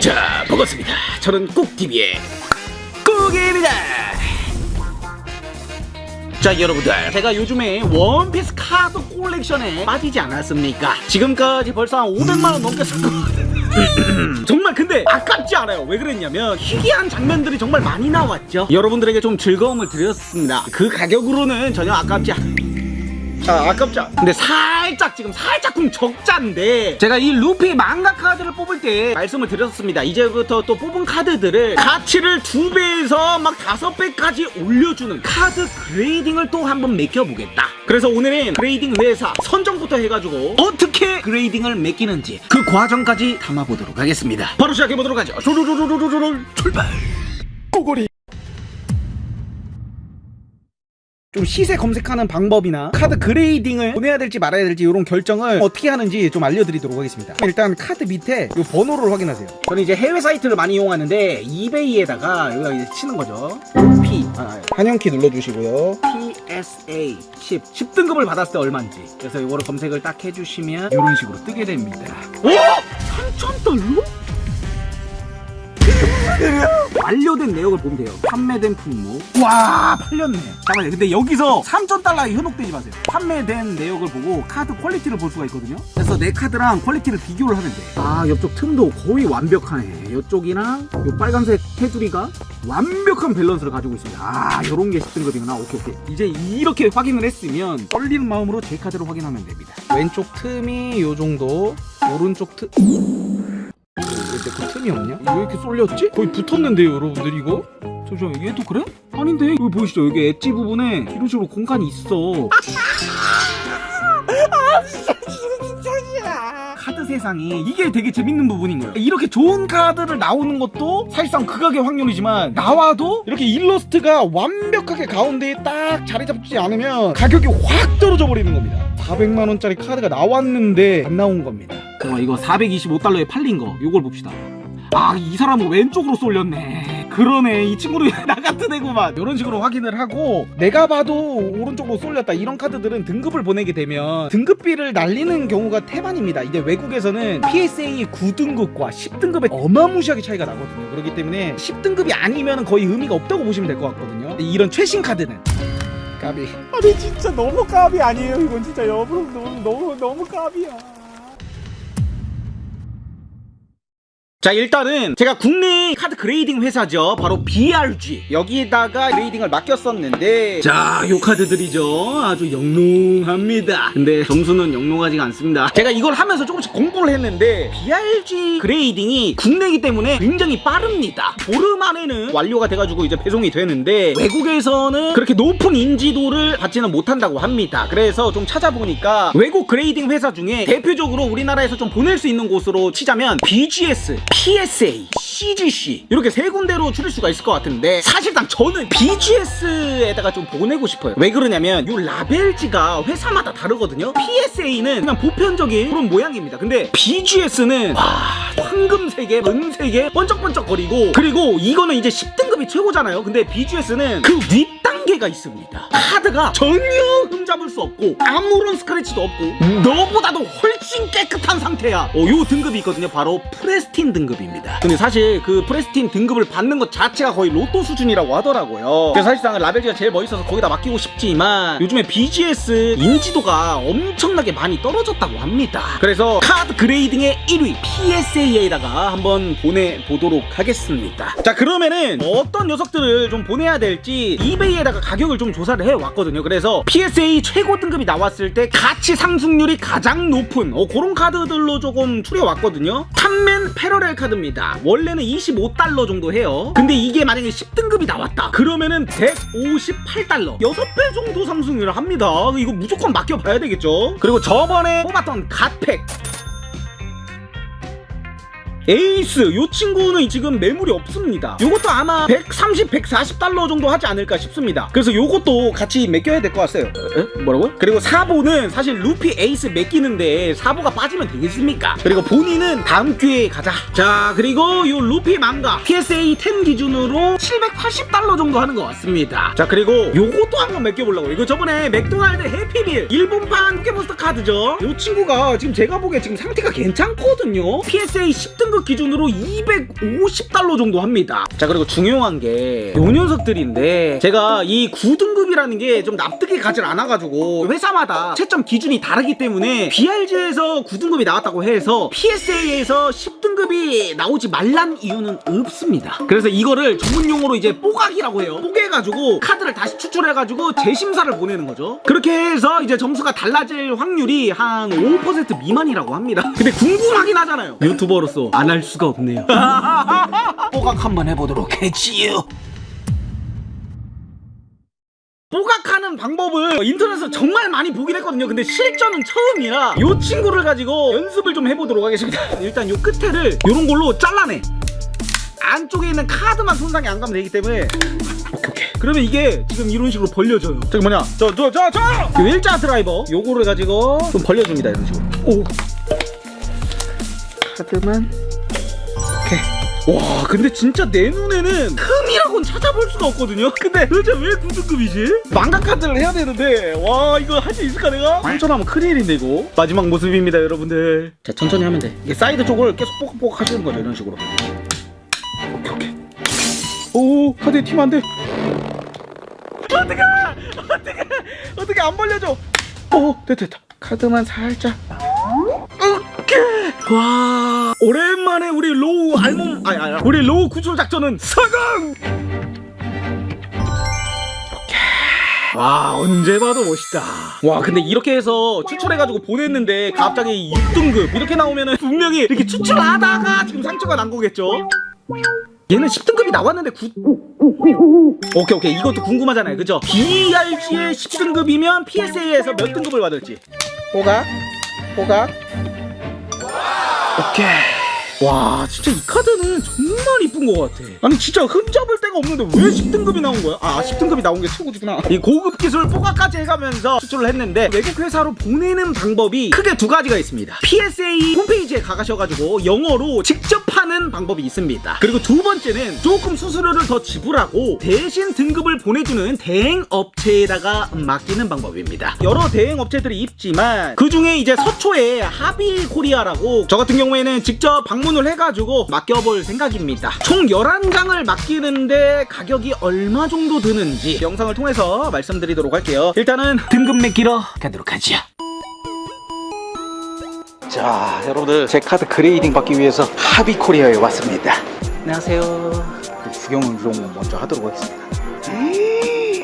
자, 반갑습니다. 저는 꾹TV의 꾹입니다. 자, 여러분들. 제가 요즘에 원피스 카드 콜렉션에 빠지지 않았습니까? 지금까지 벌써 한 500만원 넘게 샀거든요. 정말 근데 아깝지 않아요. 왜 그랬냐면 희귀한 장면들이 정말 많이 나왔죠. 여러분들에게 좀 즐거움을 드렸습니다. 그 가격으로는 전혀 아깝지 않... 아, 아깝죠? 근데 살짝 지금 살짝 쿵 적자인데 제가 이 루피 망가 카드를 뽑을 때 말씀을 드렸습니다. 이제부터 또 뽑은 카드들을 가치를 두 배에서 막 다섯 배까지 올려주는 카드 그레이딩을 또 한번 매겨보겠다. 그래서 오늘은 그레이딩 회사 선정부터 해가지고 어떻게 그레이딩을 매기는지 그 과정까지 담아보도록 하겠습니다. 바로 시작해보도록 하죠. 조조조조조조조 출발! 꼬골이 좀 시세 검색하는 방법이나 카드 그레이딩을 보내야 될지 말아야 될지 이런 결정을 어떻게 하는지 좀 알려드리도록 하겠습니다. 일단 카드 밑에 이 번호를 확인하세요. 저는 이제 해외 사이트를 많이 이용하는데 이베이에다가 여기가 이제 치는 거죠. P 아, 한영키 눌러주시고요. PSA 10 10등급을 받았을 때 얼마인지. 그래서 이거를 검색을 딱 해주시면 이런 식으로 뜨게 됩니다. 오! 3,000달러? 완료된 내역을 보면 돼요. 판매된 품목. 와, 팔렸네. 잠깐만요. 근데 여기서 3,000달러에 현혹되지 마세요. 판매된 내역을 보고 카드 퀄리티를 볼 수가 있거든요. 그래서 내 카드랑 퀄리티를 비교를 하면 돼. 아, 옆쪽 틈도 거의 완벽하네. 이쪽이랑 이 빨간색 테두리가 완벽한 밸런스를 가지고 있습니다. 아, 요런 게 10등급이구나. 오케이, 오케이. 이제 이렇게 확인을 했으면 떨리는 마음으로 제 카드로 확인하면 됩니다. 왼쪽 틈이 요 정도, 오른쪽 틈. 근데 그 틈이 없냐? 왜 이렇게 쏠렸지? 거의 붙었는데요 여러분들 이거? 잠시만 얘도 그래? 아닌데? 여기 보이시죠? 여기 엣지 부분에 이런 식으로 공간이 있어 카드 세상이 이게 되게 재밌는 부분인 거예요. 이렇게 좋은 카드를 나오는 것도 사실상 극악의 확률이지만 나와도 이렇게 일러스트가 완벽하게 가운데에 딱 자리 잡지 않으면 가격이 확 떨어져 버리는 겁니다. 400만 원짜리 카드가 나왔는데 안 나온 겁니다. 자, 이거 425달러에 팔린 거. 요걸 봅시다. 아, 이 사람은 왼쪽으로 쏠렸네. 그러네. 이 친구는 나 같은 애구만. 이런 식으로 확인을 하고 내가 봐도 오른쪽으로 쏠렸다. 이런 카드들은 등급을 보내게 되면 등급비를 날리는 경우가 태반입니다. 이제 외국에서는 PSA 9등급과 10등급의 어마무시하게 차이가 나거든요. 그렇기 때문에 10등급이 아니면 거의 의미가 없다고 보시면 될 것 같거든요. 이런 최신 카드는 까비. 아니 진짜 너무 까비 아니에요 이건 진짜 여러분 너무 너무 너무 까비야 자 일단은 제가 국내 카드 그레이딩 회사죠. 바로 BRG 여기에다가 그레이딩을 맡겼었는데 자요 카드들이죠. 아주 영롱합니다. 근데 점수는 영롱하지가 않습니다. 제가 이걸 하면서 조금씩 공부를 했는데 BRG 그레이딩이 국내이기 때문에 굉장히 빠릅니다. 보름 안에는 완료가 돼가지고 이제 배송이 되는데 외국에서는 그렇게 높은 인지도를 받지는 못한다고 합니다. 그래서 좀 찾아보니까 외국 그레이딩 회사 중에 대표적으로 우리나라에서 좀 보낼 수 있는 곳으로 치자면 BGS PSA, CGC 이렇게 세 군데로 줄일 수가 있을 것 같은데 사실상 저는 BGS에다가 좀 보내고 싶어요. 왜 그러냐면 이 라벨지가 회사마다 다르거든요. PSA는 그냥 보편적인 그런 모양입니다. 근데 BGS는 와 황금색에 은색에 번쩍번쩍 거리고 그리고 이거는 이제 10등급이 최고잖아요. 근데 BGS는 그 윗 단계가 있습니다. 카드가 전혀 흠잡을 수 없고 아무런 스크래치도 없고 너보다도 훨씬 깨끗한 상태야. 어, 요 등급이 있거든요. 바로 프레스틴 등급입니다. 근데 사실 그 프레스틴 등급을 받는 것 자체가 거의 로또 수준이라고 하더라고요. 그래서 사실상 라벨지가 제일 멋있어서 거기다 맡기고 싶지만 요즘에 BGS 인지도가 엄청나게 많이 떨어졌다고 합니다. 그래서 카드 그레이딩의 1위 PSA에다가 한번 보내보도록 하겠습니다. 자 그러면은 어떤 녀석들을 좀 보내야 될지 이베이에다가 가격을 좀 조사를 해 왔거든요. 그래서 PSA 최고 등급이 나왔을 때 가치 상승률이 가장 높은 어, 그런 카드들로 조금 추려 왔거든요. 탐맨 패러렐 카드입니다. 원래는 25달러 정도 해요. 근데 이게 만약에 10등급이 나왔다. 그러면은 158달러. 6배 정도 상승률을 합니다. 이거 무조건 맡겨봐야 되겠죠. 그리고 저번에 뽑았던 갓팩. 에이스 요 친구는 지금 매물이 없습니다. 요것도 아마 130, 140달러 정도 하지 않을까 싶습니다. 그래서 요것도 같이 맡겨야 될 것 같아요. 에? 뭐라고요? 그리고 사보는 사실 루피 에이스 맡기는데 사보가 빠지면 되겠습니까? 그리고 본인은 다음 기회에 가자. 자 그리고 요 루피 망가. PSA 10 기준으로 780달러 정도 하는 것 같습니다. 자 그리고 요것도 한번 맡겨보려고. 이거 저번에 맥도날드 해피밀 일본판 포켓몬스터 카드죠? 요 친구가 지금 제가 보기에 지금 상태가 괜찮거든요? PSA 10등급 한국 기준으로 250달러 정도 합니다. 자 그리고 중요한 게 요 녀석들인데 제가 이 9등급이라는 게 좀 납득이 가질 않아가지고 회사마다 채점 기준이 다르기 때문에 BRG에서 9등급이 나왔다고 해서 PSA에서 10등급이 나오지 말란 이유는 없습니다. 그래서 이거를 전문 용어로 이제 뽀각이라고 해요. 뽀개가지고 카드를 다시 추출해가지고 재심사를 보내는 거죠. 그렇게 해서 이제 점수가 달라질 확률이 한 5% 미만이라고 합니다. 근데 궁금하긴 하잖아요. 유튜버로서 안할 수가 없네요. 뽀각 한번 해보도록 했지요. 뽀각하는 방법을 인터넷에서 정말 많이 보긴 했거든요. 근데 실전은 처음이라 이 친구를 가지고 연습을 좀 해보도록 하겠습니다. 일단 요 끝에를 이런 걸로 잘라내. 안쪽에 있는 카드만 손상이 안 가면 되기 때문에 오케이 오케이 그러면 이게 지금 이런 식으로 벌려져요 저기 뭐냐 저 저 저저 요 일자 드라이버 요거를 가지고 좀 벌려줍니다 이런 식으로 오 카드만 와 근데 진짜 내 눈에는 흠이라고는 찾아볼 수가 없거든요? 근데 도대체 왜 9등급이지? 망각 카드를 해야 되는데. 와 이거 할 수 있을까 내가? 선전하면 큰일인데 이거. 마지막 모습입니다 여러분들. 자 천천히 하면 돼. 이게 사이드 쪽을 계속 뽀각뽀각 하시는 거죠 이런 식으로. 오케이 오케이. 오 카드에 튀면 안돼. 어떡해! 어떡해! 어떡해! 안 벌려줘! 오 됐다 됐다. 카드만 살짝. 오케이! 와 오랜만에 우리 로우 알몸 아니 아니 우리 로우 구출 작전은 성공! 와 언제 봐도 멋있다. 와 근데 이렇게 해서 추출해가지고 보냈는데 갑자기 6등급. 이렇게 나오면은 분명히 이렇게 추출하다가 지금 상처가 난 거겠죠? 얘는 10등급이 나왔는데 9 오케이 오케이. 이것도 궁금하잖아요. 그죠? BRG의 10등급이면 PSA에서 몇 등급을 받을지? 호각 호각 오케이 와 진짜 이 카드는 정말 이쁜 것 같아. 아니 진짜 흠잡을 데가 없는데 왜 10등급이 나온 거야? 아 10등급이 나온 게 최고구나. 이 고급 기술 포가까지 해가면서 추출을 했는데 외국 회사로 보내는 방법이 크게 두 가지가 있습니다. PSA 홈페이지에 가가셔가지고 영어로 직접 하는 방법이 있습니다. 그리고 두 번째는 조금 수수료를 더 지불하고 대신 등급을 보내주는 대행 업체에다가 맡기는 방법입니다. 여러 대행 업체들이 있지만 그 중에 이제 서초에 하비 코리아라고 저 같은 경우에는 직접 방문 을 해가지고 맡겨볼 생각입니다 총 11장을 맡기는데 가격이 얼마 정도 드는지 영상을 통해서 말씀드리도록 할게요 일단은 등급 매기러 가도록 하죠 자 여러분들 제 카드 그레이딩 받기 위해서 하비 코리아에 왔습니다 안녕하세요 구경을 좀 먼저 하도록 하겠습니다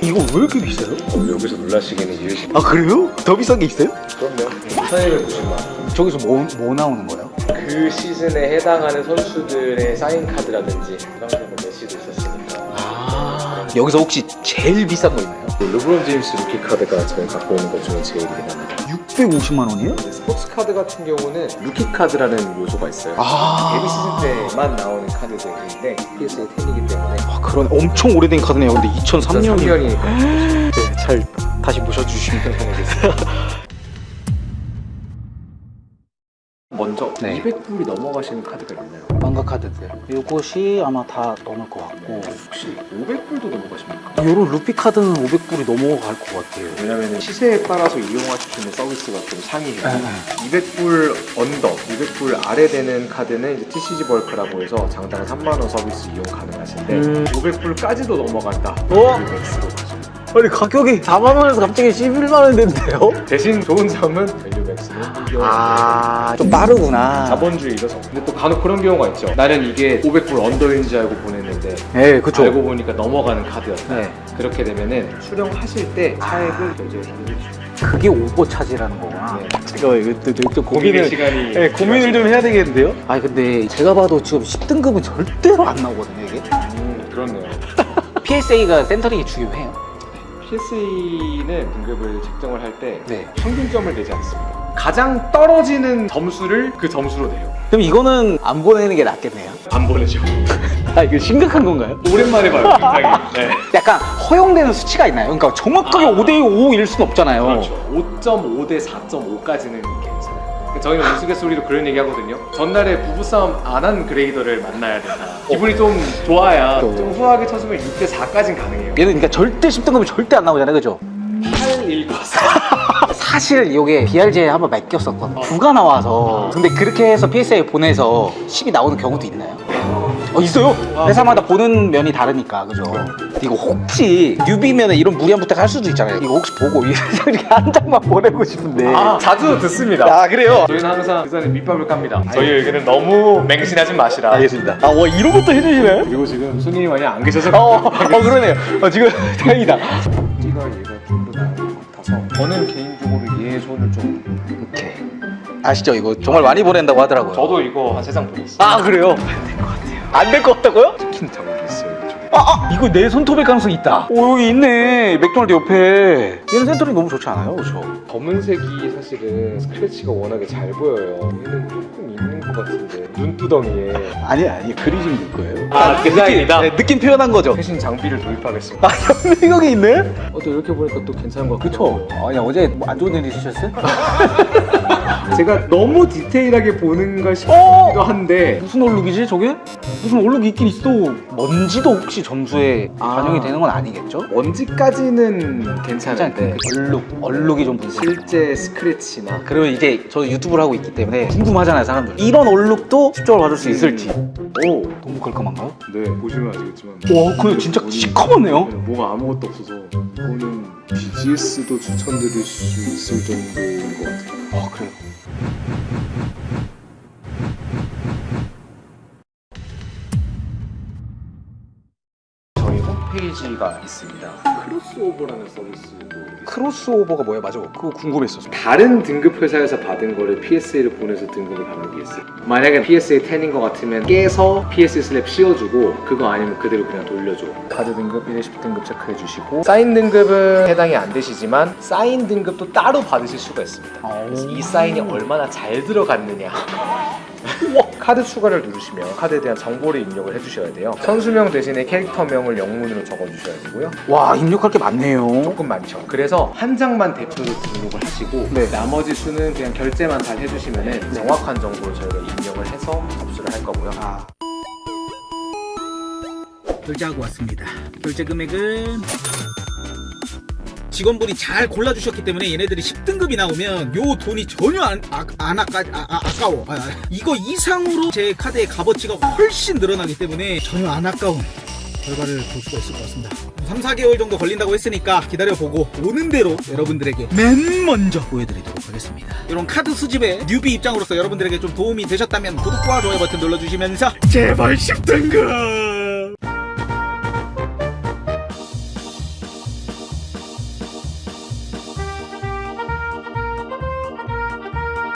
이거 왜 이렇게 비싸요? 여기서 놀라시기는 이유시 아 그래요? 더 비싼 게 있어요? 그럼요 1290만 원. 저기서 뭐, 뭐 나오는 거예요? 그 시즌에 해당하는 선수들의 사인 카드라든지 그뭐 메시도 있었으니까 아 여기서 혹시 제일 비싼 거 있나요? 르브론 제임스 루키 카드가 저희 갖고 있는 것 중에 제일이긴 합니다 650만 원이에요? 근데 스포츠 카드 같은 경우는 루키 카드라는 요소가 있어요. 아. 데뷔 시즌 때만 나오는 카드들인데 PSA 10이기 때문에. 아, 그런 엄청 오래된 카드네요. 근데 2003년 3년이니까 잘 다시 모셔주시면 되겠습니다 먼저 네. 200불이 넘어가시는 카드가 있나요? 망가 카드들. 이것이 아마 다 넘을 것 같고. 혹시 500불도 넘어가십니까? 요런 루피 카드는 500불이 넘어갈 것 같아요. 왜냐면 시세에 따라서 이용하실 수 있는 서비스가 좀 상이해요. 네, 200불 언더, 200불 아래 되는 카드는 이제 TCG 벌크라고 해서 장당 3만 원 서비스 이용 가능하신데 음. 500불까지도 넘어간다. 어? 그 맥스로 가시면 아니 가격이 4만 원에서 갑자기 11만 원 된대요? 대신 좋은 점은 밸류 맥스는 이용 아, 좀 빠르구나. 자본주의라서 근데 또 간혹 그런 경우가 있죠. 나는 이게 500불 언더인 줄 알고 보냈는데 네, 그쵸. 알고 보니까 넘어가는 카드였다. 네. 그렇게 되면은 수령하실 때 차액을 결제해 주시죠. 그게 오버 차지라는 거구나. 네. 제가 이거 또, 또, 또 고민의 고민을 시간이 네, 고민을 좀 해야 되겠는데요? 아니 근데 제가 봐도 지금 10등급은 절대로 안 나오거든요 이게 음, 그렇네요. PSA가 센터링이 중요해요 PSE는 등급을 책정을 할 때 네 평균점을 내지 않습니다. 가장 떨어지는 점수를 그 점수로 내요. 그럼 이거는 안 보내는 게 낫겠네요 안 보내죠. 아 이거 심각한 건가요? 오랜만에 봐요, 굉장히. 네. 약간 허용되는 수치가 있나요? 그러니까 정확하게 아. 5대 5일 순 없잖아요 그렇죠. 5.5 대 4.5까지는 괜찮아요. 저희는 우스갯소리로 그런 얘기 하거든요. 전날에 부부싸움 안 한 그레이더를 만나야 된다. 기분이 좀 좋아야 또. 좀 후하게 쳐주면 6대 4까지는 가능해요. 얘는 그러니까 절대 10등급이 절대 안 나오잖아요 그죠? 8, 1, 9, 사실 이게 BRG에 한번 맡겼었거든요. 부가 나와서. 근데 그렇게 해서 PSA에 보내서 10이 나오는 경우도 있나요? 어, 있어요. 회사마다 보는 면이 다르니까, 그죠? 이거 혹시 뉴비면 이런 무리한 부탁 할 수도 있잖아요. 이거 혹시 보고 이렇게 한 장만 보내고 싶은데. 아, 자주 듣습니다. 아, 그래요? 저희는 항상 그 전에 밑밥을 깝니다. 저희 의견은 너무 맹신하지 마시라. 알겠습니다. 아, 와, 이런 것도 해주시네? 그리고 지금 손님이 많이 안 계셔서 어, 어, 그러네요. 어, 지금 다행이다. 얘가 얘가 좀더 나은 것 같아서 저는 개인적으로 얘 손을 좀 오케이. 아시죠? 이거 정말 많이 보낸다고 하더라고요. 저도 이거 한세장 보냈어요. 아, 그래요? 안 될 것 같다고요? 치킨. 이쪽에. 아, 아, 이거 내 손톱일 가능성이 있다. 오, 여기 있네. 맥도날드 옆에. 얘는 센터링 너무 좋지 않아요? 그죠? 검은색이 사실은 스크래치가 워낙에 잘 보여요. 얘는 조금 있는 것 같은데 눈두덩이에 아니, 아니, 그리신 거예요. 아, 디자인이다? 느낌, 네, 느낌 표현한 거죠. 최신 장비를 도입하겠습니다. 아, 현미경이 있네? 어, 또 이렇게 보니까 또 괜찮은 것 그쵸? 아니, 어제 뭐안 좋은 일 있으셨어요? 제가 너무 디테일하게 보는 걸 싶기도 어! 한데 무슨 얼룩이지, 저게? 무슨 얼룩이 있긴 있어. 먼지도 혹시 점수에 아. 반영이 되는 건 아니겠죠? 먼지까지는 괜찮은데 그 얼룩, 얼룩이 좀 분석. 실제 스크래치나 그리고 이제 저 유튜브를 하고 있기 때문에 궁금하잖아요, 사람들. 이런 얼룩도 십조를 받을 수 있을지. 오, 너무 깔끔한가요? 네 보시면 아시겠지만 와, 근데 진짜 시커먼네요. 뭐가 아무것도 없어서 이거는 BGS도 추천드릴 수 있을 정도인 것 같아요. 아, 그래요. 홈페이지가 있습니다. 크로스오버라는 서비스도 크로스오버가 뭐야? 맞아. 그거 궁금했었어. 다른 등급 회사에서 받은 거를 PSA를 보내서 등급을 받는 게 있어요. 만약에 PSA 10인 것 같으면 깨서 PSA 슬랩 씌워주고 그거 아니면 그대로 그냥 돌려줘. 카드 등급 1, 10등급 체크해 주시고 사인 등급은 해당이 안 되시지만 사인 등급도 따로 받으실 수가 있습니다. 그래서 이 사인이 얼마나 잘 들어갔느냐. 카드 추가를 누르시면 카드에 대한 정보를 입력을 해주셔야 돼요. 선수명 대신에 캐릭터명을 영문으로 적어주셔야 되고요. 와, 입력할 게 많네요. 조금 많죠. 그래서 한 장만 대표로 등록을 하시고 네. 나머지 수는 그냥 결제만 잘 해주시면 정확한 정보를 저희가 입력을 해서 접수를 할 거고요. 아, 결제하고 왔습니다. 결제 금액은 직원분이 잘 골라주셨기 때문에 얘네들이 10등급이 나오면 요 돈이 전혀 안, 아, 안 아까, 아, 아, 아까워. 아, 아, 이거 이상으로 제 카드의 값어치가 훨씬 늘어나기 때문에 전혀 안 아까운 결과를 볼 수가 있을 것 같습니다. 3, 4개월 정도 걸린다고 했으니까 기다려보고 오는 대로 여러분들에게 맨 먼저 보여드리도록 하겠습니다. 이런 카드 수집에 뉴비 입장으로서 여러분들에게 좀 도움이 되셨다면 구독과 좋아요 버튼 눌러주시면서 제발 10등급